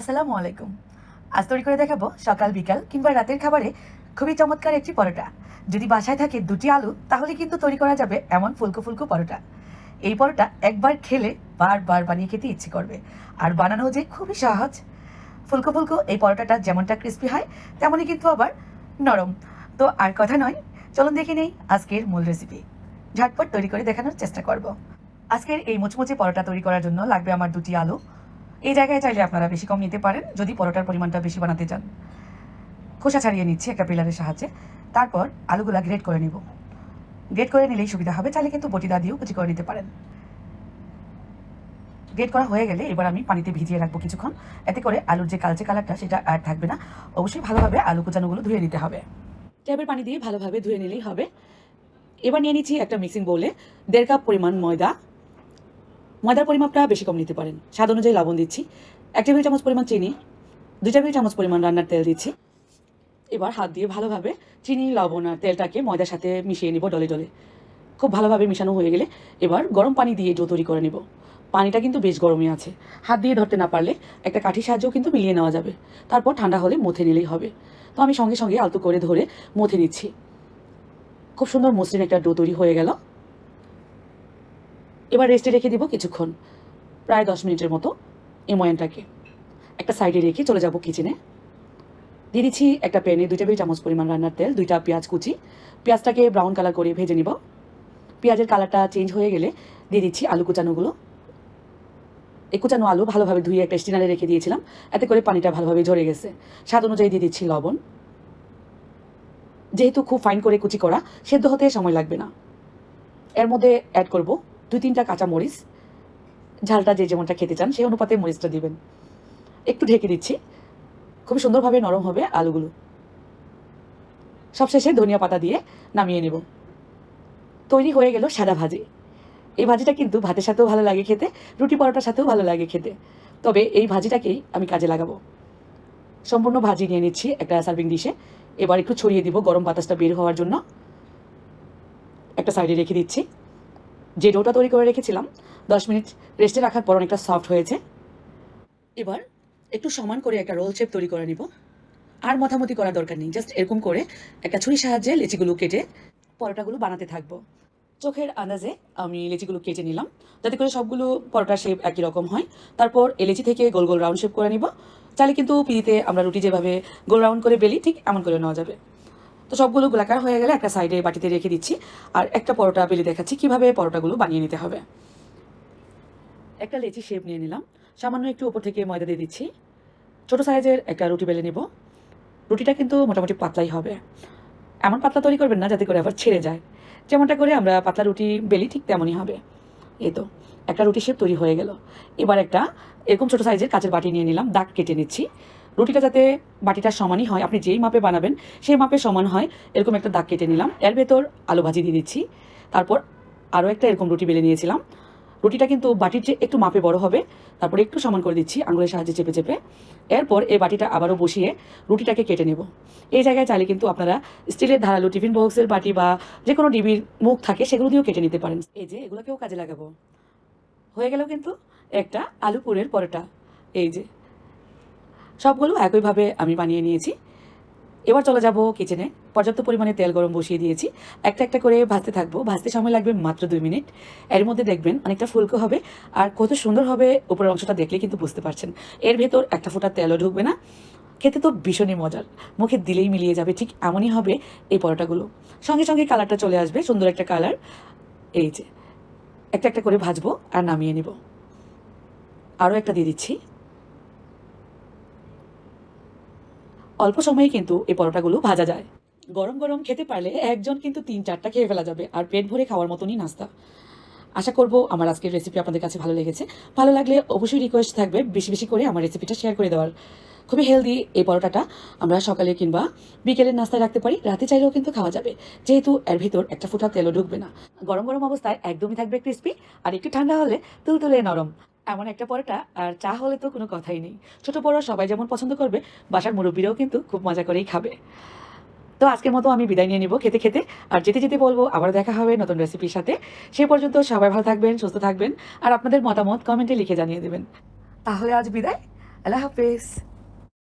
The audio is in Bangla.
আসসালামু আলাইকুম। আজ তৈরি করে দেখাবো সকাল, বিকাল কিংবা রাতের খাবারে খুবই চমৎকার একটি পরোটা। যদি বাসায় থাকে দুটি আলু, তাহলে কিন্তু তৈরি করা যাবে এমন ফুলকো ফুলকো পরোটা। এই পরোটা একবার খেলে বারবার বানিয়ে খেতে ইচ্ছে করবে, আর বানানো যে খুবই সহজ। ফুলকো ফুলকো এই পরোটাটা যেমনটা ক্রিস্পি হয়, তেমনই কিন্তু আবার নরম। তো আর কথা নয়, চলুন দেখে নেই আজকের মূল রেসিপি ঝটপট তৈরি করে দেখানোর চেষ্টা করব। আজকের এই মুচমুচে পরোটা তৈরি করার জন্য লাগবে আমার দুটি আলু এই জায়গায় চাইলে আপনারা বেশি কম নিতে পারেন, যদি পরোটার পরিমাণটা বেশি বানাতে চান। খোসা ছাড়িয়ে নিচ্ছি একটা পিলারের সাহায্যে। তারপর আলুগুলা গ্রেট করে নিব। গ্রেট করে নিলেই সুবিধা হবে, চাইলে কিন্তু বটিদা দিয়েও কুচি করে নিতে পারেন। গ্রেট করা হয়ে গেলে এবার আমি পানিতে ভিজিয়ে রাখব কিছুক্ষণ। এতে করে আলুর যে কালচে কালারটা সেটা আর থাকবে না। অবশ্যই ভালোভাবে আলু কুচানোগুলো ধুয়ে নিতে হবে। ট্যাপের পানি দিয়ে ভালোভাবে ধুয়ে নিলেই হবে। এবার নিয়ে নিচ্ছি একটা মিক্সিং বোলে দেড় কাপ পরিমাণ ময়দা। ময়দার পরিমাপটা বেশি কম নিতে পারেন। স্বাদ অনুযায়ী লবণ দিচ্ছি। এক টেবিল চামচ পরিমাণ চিনি, দুই টেবিল চামচ পরিমাণ রান্নার তেল দিচ্ছি। এবার হাত দিয়ে ভালোভাবে চিনি, লবণ আর তেলটাকে ময়দার সাথে মিশিয়ে নিব ডলে ডলে। খুব ভালোভাবে মিশানো হয়ে গেলে এবার গরম পানি দিয়ে ডো তৈরি করে নেব। পানিটা কিন্তু বেশ গরমই আছে। হাত দিয়ে ধরতে না পারলে একটা কাঠির সাহায্যেও কিন্তু মিলিয়ে নেওয়া যাবে। তারপর ঠান্ডা হলে মথে নিলেই হবে। তো আমি সঙ্গে সঙ্গে আলতো করে ধরে মথে নিচ্ছি। খুব সুন্দর মসৃণ একটা ডো তৈরি হয়ে গেল। এবার রেস্টে রেখে দিব কিছুক্ষণ। প্রায় দশ মিনিটের মতো এই ময়ানটাকে। একটা সাইডে রেখে চলে যাব কিচেনে দিয়ে দিচ্ছি একটা প্যানে দুই টেবিল চামচ পরিমাণ রান্নার তেল, দুইটা পেঁয়াজ কুচি। পেঁয়াজটাকে ব্রাউন কালার করে ভেজে নিব। পেঁয়াজের কালারটা চেঞ্জ হয়ে গেলে দিয়ে দিচ্ছি আলু কুচানোগুলো। এই কুচানো আলু ভালোভাবে ধুয়ে একটা স্টিনারে রেখে দিয়েছিলাম। এতে করে পানিটা ভালোভাবে ঝরে গেছে। স্বাদ অনুযায়ী দিয়ে দিচ্ছি লবণ। যেহেতু খুব ফাইন করে কুচি করা, সেদ্ধ হতে সময় লাগবে না। এর মধ্যে অ্যাড করব দুই তিনটা কাঁচা মরিচ ঝালটা যে যেমনটা খেতে চান, সেই অনুপাতে মরিচটা দিবেন। একটু ঢেকে দিচ্ছি। খুবই সুন্দরভাবে নরম হবে আলুগুলো। সবশেষে ধনিয়া পাতা দিয়ে নামিয়ে নেব। তৈরি হয়ে গেল সাদা ভাজি। এই ভাজিটা কিন্তু ভাতের সাথেও ভালো লাগে খেতে, রুটি পরোটার সাথেও ভালো লাগে খেতে। তবে এই ভাজিটাকেই আমি কাজে লাগাবো। সম্পূর্ণ ভাজি নিয়ে নিচ্ছি একটা সার্ভিং ডিশে। এবার একটু ছড়িয়ে দিব গরম বাতাসটা বের হওয়ার জন্য। একটা সাইডে রেখে দিচ্ছি। যে ডোটা তৈরি করে রেখেছিলাম, দশ মিনিট রেস্টে রাখার পর অনেকটা সফট হয়েছে। এবার একটু সমান করে একটা রোল শেপ তৈরি করে নিব। আর মথামতি করার দরকার নেই জাস্ট এরকম করে একটা ছুরির সাহায্যে লেচিগুলো কেটে পরোটাগুলো বানাতে থাকব। চোখের আন্দাজে আমি লেচিগুলো কেটে নিলাম, যাতে করে সবগুলো পরোটার শেপ একই রকম হয়। তারপর এই লেচি থেকে গোল গোল রাউন্ড শেপ করে নিব। চাইলে কিন্তু পিড়িতে আমরা রুটি যেভাবে গোল রাউন্ড করে বেলি, ঠিক এমন করে নেওয়া যাবে। তো সবগুলো গোলাকার হয়ে গেলে একটা সাইডে বাটিতে রেখে দিচ্ছি। আর একটা পরোটা বেলে দেখাচ্ছি কীভাবে পরোটাগুলো বানিয়ে নিতে হবে। একটা লেচি শেপ নিয়ে নিলাম। সামান্য একটু উপর থেকে ময়দা দিয়ে দিচ্ছি। ছোটো সাইজের একটা রুটি বেলে নেব। রুটিটা কিন্তু মোটামুটি পাতলাই হবে। এমন পাতলা তৈরি করবেন না যাতে করে আবার ছেড়ে যায়। যেমনটা করে আমরা পাতলা রুটি বেলি ঠিক তেমনই হবে। এই তো, একটা রুটি শেপ তৈরি হয়ে গেল। এবার একটা এরকম ছোটো সাইজের কাঁচের বাটি নিয়ে নিলাম। দাগ কেটে নিচ্ছি। রুটিটা যাতে বাটিটা সমানই হয়, আপনি যেই মাপে বানাবেন সেই মাপে সমান হয়, এরকম একটা দাগ কেটে নিলাম। এর ভেতর আলু ভাজি দিয়ে দিচ্ছি। তারপর আরও একটা এরকম রুটি বেলে নিয়েছিলাম। রুটিটা কিন্তু বাটির চেয়ে একটু মাপে বড় হবে, তারপর একটু সমান করে দিচ্ছি, আঙুলের সাহায্যে চেপে চেপে। এরপর এই বাটিটা আবারও বসিয়ে রুটিটাকে কেটে নেব। এই জায়গায় চাইলে কিন্তু আপনারা স্টিলের ধারালো টিফিন বক্সের বাটি বা যে কোনো ডিবির মুখ থাকে, সেগুলো দিয়েও কেটে নিতে পারেন। এই যে, এগুলোকেও কাজে লাগাবো। হয়ে গেল কিন্তু একটা আলু পুরের পরোটা। এই যে সবগুলো একইভাবে আমি বানিয়ে নিয়েছি। এবার চলে যাব কিচেনে পর্যাপ্ত পরিমাণে তেল গরম বসিয়ে দিয়েছি। একটা একটা করে ভাজতে থাকব। ভাজতে সময় লাগবে মাত্র দুই মিনিট। এর মধ্যে দেখবেন অনেকটা ফুলকো হবে। আর কত সুন্দর হবে উপরের অংশটা দেখলে কিন্তু বুঝতে পারছেন। এর ভেতর একটা ফোঁটা তেলও ঢুকবে না। খেতে তো ভীষণই মজার। মুখে দিলেই মিলিয়ে যাবে। ঠিক এমনই হবে এই পরোটাগুলো। সঙ্গে সঙ্গে কালারটা চলে আসবে। সুন্দর একটা কালার। এই যে, একটা একটা করে ভাজবো আর নামিয়ে নিব। আরও একটা দিয়ে দিচ্ছি। অল্প সময়ে কিন্তু এই পরোটাগুলো ভাজা যায়। গরম গরম খেতে পারলে একজন কিন্তু তিন চারটা খেয়ে ফেলা যাবে আর পেট ভরে খাওয়ার মতনই নাস্তা। আশা করব আমার আজকের রেসিপি আপনাদের কাছে ভালো লেগেছে। ভালো লাগলে অবশ্যই রিকোয়েস্ট থাকবে বেশি বেশি করে আমার রেসিপিটা শেয়ার করে দেওয়ার। খুবই হেলদি এই পরোটাটা আমরা সকালে কিংবা বিকেলের নাস্তায় রাখতে পারি, রাতে চাইলেও কিন্তু খাওয়া যাবে। যেহেতু এর ভিতর একটা ফোঁটা তেলও ঢুকবে না। গরম গরম অবস্থায় একদমই থাকবে ক্রিস্পি আর একটু ঠান্ডা হলে তুলতুলে নরম। এমন একটা পরোটা আর চা হলে তো কোনো কথাই নেই। ছোট বড় সবাই যেমন পছন্দ করবে, বাসার মুরব্বীরাও কিন্তু খুব মজা করেই খাবে। তো আজকের মতো আমি বিদায় নিয়ে নিব খেতে খেতে। আর যেতে যেতে বলব আবার দেখা হবে নতুন রেসিপির সাথে। সে পর্যন্ত সবাই ভালো থাকবেন, সুস্থ থাকবেন। আর আপনাদের মতামত কমেন্টে লিখে জানিয়ে দেবেন। তাহলে আজ বিদায়। আল্লাহ হাফেজ।